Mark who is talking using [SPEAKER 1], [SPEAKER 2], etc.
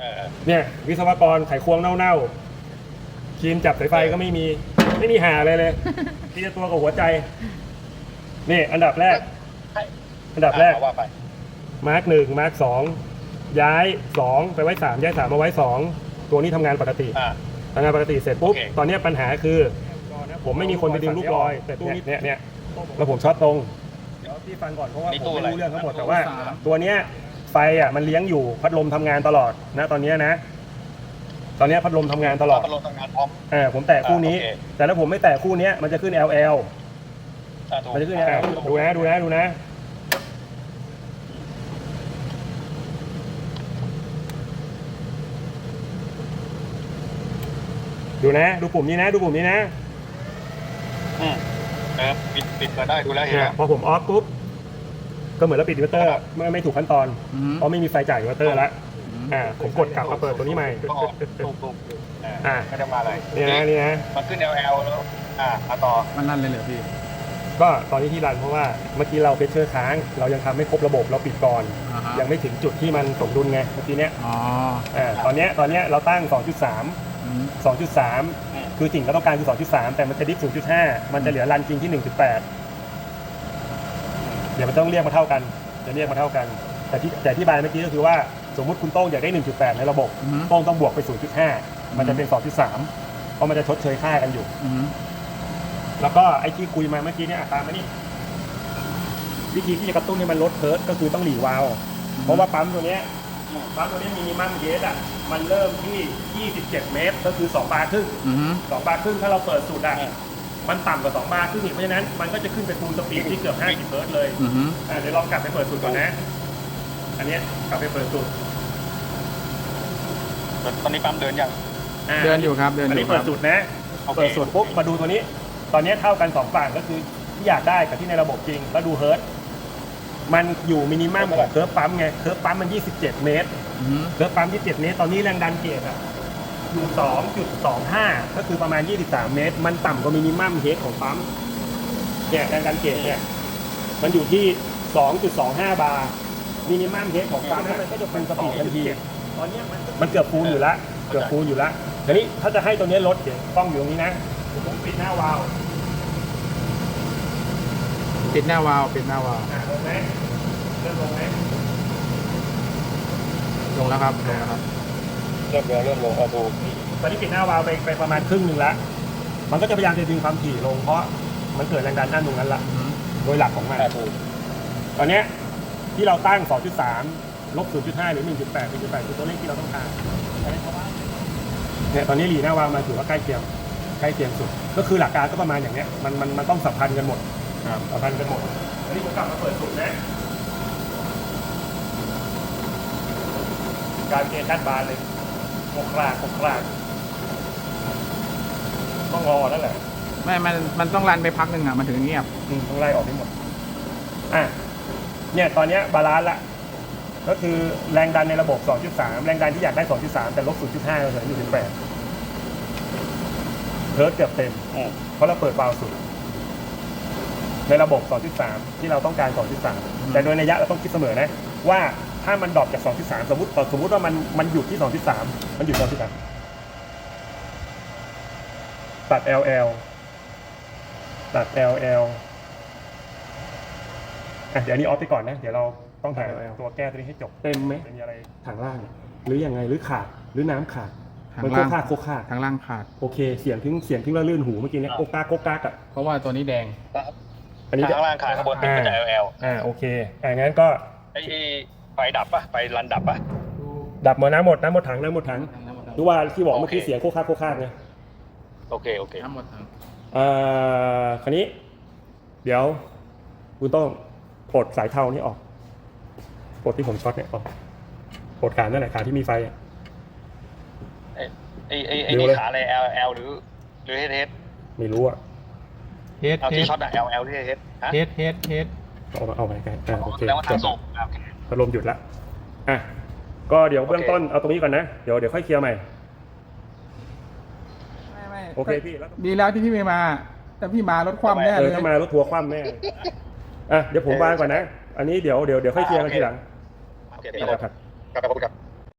[SPEAKER 1] เออ
[SPEAKER 2] เนี่ยวิศวกรไขควงเน่าๆครีมจับสายไฟก็ไม่มีไม่มีหาอะไรเลยที่จะตัวกับหัวใจ นี่อันดับแรก
[SPEAKER 1] ให้
[SPEAKER 2] อันดับแรก
[SPEAKER 1] อะว่าไป
[SPEAKER 2] มาร์กหนึ่งมาร์กสองย้ายสองไปไว้สามย้ายสามมาไว้สองตัวนี้ทำงานปกติ
[SPEAKER 1] อ่า
[SPEAKER 2] ทำงานปกติเสร็จปุ๊บ
[SPEAKER 1] โอเค
[SPEAKER 2] ตอนเนี้ยปัญหาคือ ผมไม่มีคนไปดึงลูกลอยแต่ตู้นี้เนี่ยเนี่ยแล้วผมช็อตตรงเดี๋ยวพี่ฟังก่อนเพราะว่า
[SPEAKER 1] นี่
[SPEAKER 2] ผ
[SPEAKER 1] ตู้
[SPEAKER 2] ม
[SPEAKER 1] อะไร
[SPEAKER 2] ไม่รู้เรื่องทั้งหมดแต่ว่า ตัวเนี้ย ไฟอะมันเลี้ยงอยู่พัดลมทำงานตลอดนะตอนเนี้ยนะ ตอนเนี้ยพัดลมทำงานตลอด
[SPEAKER 1] พัดลมทำงานพร้อม
[SPEAKER 2] เออผมแตะคู่นี้
[SPEAKER 1] อ่าโอเค
[SPEAKER 2] แต่ถ้าผมไม่แตะคู่เนี้ยมันจะขึ้น LL
[SPEAKER 1] อ่าถูก
[SPEAKER 2] มันจะขึ้น LL ดูนะดูนะดูนะดูนะ ดูปุ่มนี้นะ ดูปุ่มนี้นะ
[SPEAKER 1] อืมเออปิดปิดเปิดได้ดูแล้วเห็น
[SPEAKER 2] เนี่ย
[SPEAKER 1] แล้ว
[SPEAKER 2] พอผมออฟปุ๊บ ก็เหมือนเราปิดอินเวอร์เตอร์ไม่ไม่ถูกขั้นตอน
[SPEAKER 3] อืม
[SPEAKER 2] เพราะไม่มีไฟจ่ายอินเวอร์เตอร์แล้วอ่าผมกดกลับมาเปิดตัวนี้ใหม่
[SPEAKER 1] ก็ออกถูกถูกถูกอ่า
[SPEAKER 2] อ่า
[SPEAKER 1] ไม่ได้มาอะไร
[SPEAKER 2] นี่นะนี่นะ
[SPEAKER 1] มันขึ้น LL แล้ว อ่ามาต่อ
[SPEAKER 3] มันลั่นเลยเหรอพี่
[SPEAKER 2] ก็ตอนนี้ที่รันเพราะว่าเมื่อกี้เราเพชเชอร์ค้าง เรายังทำไม่ครบระบบเราปิดก่อน
[SPEAKER 3] อ่าฮะ
[SPEAKER 2] ยังไม่ถึงจุดที่มันสมดุลไงเมื่อกี้เนี้ย
[SPEAKER 3] อ๋อ
[SPEAKER 2] อ่าตอนเนี้ยตอนเนี้ยเราตั้ง 2.3
[SPEAKER 3] อืม
[SPEAKER 2] 2.3 คือสิ่งที่เราต้องการคือ 2.3 แต่มันจะดิฟ0.5 มันจะเหลือรันจริงที่ 1.8เดี๋ยวมันต้องเรียกมาเท่ากันจะเรียกมาเท่ากัน แต่ที่แต่ที่บายเมื่อกี้ก็คือว่าสมมุติคุณโต้งอยากได้ 1.8 ในระบบ
[SPEAKER 3] อืม
[SPEAKER 2] โต้งต้องบวกไป 0.5 มันจะเป็น 2.3 เพราะมันจะชดเชยค่ากันอยู่
[SPEAKER 3] อืม
[SPEAKER 2] แล้วก็ไอ้ที่คุยมาเมื่อกี้เนี่ยอะตามมานี่วิธีที่จะกระตุ้นให้มันลดเพิร์ดก็คือต้องหลีวาล์วเพราะว่าปั๊มตัวเนี้ยปั๊มตัวเนี้ยมินิมัมเยสอะมันเริ่มที่ 27 เมตรก็คือ 2 บาร์ครึ่ง
[SPEAKER 3] อืม
[SPEAKER 2] 2บาร์ครึ่งถ้าเราเปิดสุดอะ มันต่ำกว่า2บาร์ครึ่งอีกเพราะฉะนั้นมันก็จะขึ้นไปฟูลสปีดที่เกือบ50เฮิร์ตซ์เลย
[SPEAKER 3] อืม
[SPEAKER 2] อะเดี๋ยวลองกลับไปเปิดสุดก่อนนะ อันเนี้ยกลับไปเปิดสุด
[SPEAKER 1] ตอนนี้ปั๊มเดินยังะ
[SPEAKER 3] เดินอยู่ครับเดิน
[SPEAKER 2] อัน
[SPEAKER 3] อ
[SPEAKER 2] นี้
[SPEAKER 3] ยู่ค
[SPEAKER 2] เปิ
[SPEAKER 3] รั
[SPEAKER 2] ด
[SPEAKER 3] บ
[SPEAKER 2] สุดนะ
[SPEAKER 1] โอเค
[SPEAKER 2] เปิดสุดปุ๊บมาดูตัวนี้ ตอนนี้เท่ากันสองฝั่งก็คือที่อยากได้กับที่ในระบบจริง แล้วดูเฮิร์ตซ์มันอยู่มินิมัมของเคิร์ฟปั๊มไง เคิร์ฟปั๊มมัน 27 เมตร
[SPEAKER 3] อืม
[SPEAKER 2] เคิร์ฟปั๊ม27 เมตร ตอนนี้แรงดันเกจอะ อยู่2.25 ก็คือประมาณ 23 เมตร มันต่ำกว่ามินิมัมเฮดของปั๊มเนี่ยแรงดันเกจเนี่ยมันอยู่ที่ 2.25 บาร์มินิมัมเฮดของปั๊มเนี่ยมันก็จะเป็นสปีดทันทีตอนเนี้ยมันมันเกือบฟูลอยู่ละเกือบฟูลอยู่ละทีนี้ถ้าจะให้ตัวเนี้ยลดเดี๋ยวกล้องอยู่ตรงนี้นะผมปิดหน้าวาล์ว
[SPEAKER 3] ปิดหน้าวาล์วปิดหน้าวาล์ว
[SPEAKER 2] อะลงไหมเริ่มลงไหม
[SPEAKER 3] ลงแล้วครับลงแล้วครับ
[SPEAKER 1] เริ่มเดินเริ่มลงเอาถูก
[SPEAKER 2] ตอนนี้ปิดหน้าวาล์วไปไปประมาณครึ่งหนึ่งละมันก็จะพยายามจะดึงความถี่ลงเพราะมันเกิดแรงดันด้านตรงนั้นละ
[SPEAKER 3] อืม
[SPEAKER 2] โดยหลักของมัน
[SPEAKER 1] อ่าถูก
[SPEAKER 2] ตอนเนี้ยที่เราตั้ง 2.3 ลบ 0.5 หรือ 1.8 1.8คือตัวเลขที่เราต้องการเนี่ยตอนนี้หลีหน้าวาล์วมาถือว่าใกล้เคียงใกล้เคียงสุด ก็คือหลักการก็ประมาณอย่างเนี้ยมันมันมันต้องสัมพันธ์กันหมด
[SPEAKER 3] ครับ
[SPEAKER 2] สัมพันธ์กันหมดอันนี้ผมกลับมาเปิดสุดนะการเกณฑ์ด้านบานเลย โคกรากโคกรากต้องรอนั่นแหละ
[SPEAKER 3] ไม่มันมันต้องรันไปพักหนึ่งอะมันถึงเงียบ
[SPEAKER 2] อืมต้องไล่ออกให้หมด อะ เนี่ยตอนเนี้ยบาลานซ์ละ ก็คือแรงดันในระบบ 2.3 แรงดันที่อยากได้ 2.3 แต่ลบ 0.5เราเหลืออยู่8เฮิร์ตเกือบเต็ม
[SPEAKER 1] อืม
[SPEAKER 2] เพราะเราเปิดวาล์วสุด ในระบบ 2.3 ที่เราต้องการ 2.3 แต่โดยนัยยะเราต้องคิดเสมอนะ ว่า ถ้ามันดรอปจาก2.3สมมติสมมติว่ามันมันหยุดที่2.3มันหยุด2.3ตัด LL ตัด LL อะเดี๋ยวอันนี้ออฟไปก่อนนะ เดี๋ยวเราต้องหาตัวแก้ตัวนี้ให้จบ เต็มไหมมีอะไรทางล่าง หรือยังไงหรือขาดหรือน้ำขาด
[SPEAKER 3] ทาง
[SPEAKER 2] มันโค
[SPEAKER 3] ล่าง
[SPEAKER 2] กคากโคกคาก
[SPEAKER 3] ทางล่างขาด
[SPEAKER 2] โอเค เสียงถึงเสียงถึงละลื่นหูเมื่อกี้เนี่ยโกกากโกกากอะ
[SPEAKER 3] เพราะว่าตัวนี้แดง
[SPEAKER 2] อันนี้
[SPEAKER 1] ข้างล่างขาข้างบนเป็นก็จะ LL
[SPEAKER 2] อ่าโอเคอ่างั้นก็
[SPEAKER 1] ไอ้ไฟ ดับปะไฟรันดับปะ
[SPEAKER 2] ดับหมดน้ำหมดน้ำหมดถังน้ำหมดถังรู้ว่าที่บอกเมื่อกี้
[SPEAKER 1] โอเค
[SPEAKER 2] เสียงโคกคากโคกคากไง
[SPEAKER 1] โอเคโอเค
[SPEAKER 3] ทั้งหมดทั้ง
[SPEAKER 2] อ่าคราวนี้ เดี๋ยวคุณต้องปลดสายเทานี่ออกปลดที่ผมช็อตเนี่ยออกปลดขานั่นแหละขาที่มีไฟอะ
[SPEAKER 1] ไอ้ไอ้ไอ้ไอ้
[SPEAKER 2] เร็ว
[SPEAKER 1] นี่
[SPEAKER 2] เลย
[SPEAKER 1] ขาอะไร L L หรือหรือ H H
[SPEAKER 2] ไม่รู้อะ
[SPEAKER 3] เฮด
[SPEAKER 1] เอา
[SPEAKER 3] เฮ
[SPEAKER 1] ที่
[SPEAKER 3] ด
[SPEAKER 1] ช็อตอะ L L ที่ H ฮะ
[SPEAKER 3] เฮดเฮดเฮด
[SPEAKER 2] เอามาเอาไปใกล้อ่าโอเค
[SPEAKER 1] แล้วว่า
[SPEAKER 2] จ
[SPEAKER 1] ทาง
[SPEAKER 2] บ
[SPEAKER 1] ส่งอะโอเค
[SPEAKER 2] พัดลมหยุดละอะก็เดี๋ยวเบื้องต้นเอาตรงนี้ก่อนนะเดี๋ยวเดี๋ยวค่อยเคลียร์ใหม่
[SPEAKER 3] ไม่ไม่
[SPEAKER 2] โอเคพี่แล้ว
[SPEAKER 3] ดีแล้วที่พี่ไม่มา แต่พี่มารถคว่ำแน่
[SPEAKER 2] เอ
[SPEAKER 3] เล
[SPEAKER 2] อยถ้ามารถทัวร์คว่ำแน่เลยอะเดี๋ยวผมวางก่อนนะ อันนี้เดี๋ยวเดี๋ยวเดี๋ยวค่อยเคลียร์กันทีหลัง
[SPEAKER 1] โอเค
[SPEAKER 2] เดี๋ยวครับ
[SPEAKER 1] กลับไปพบกับ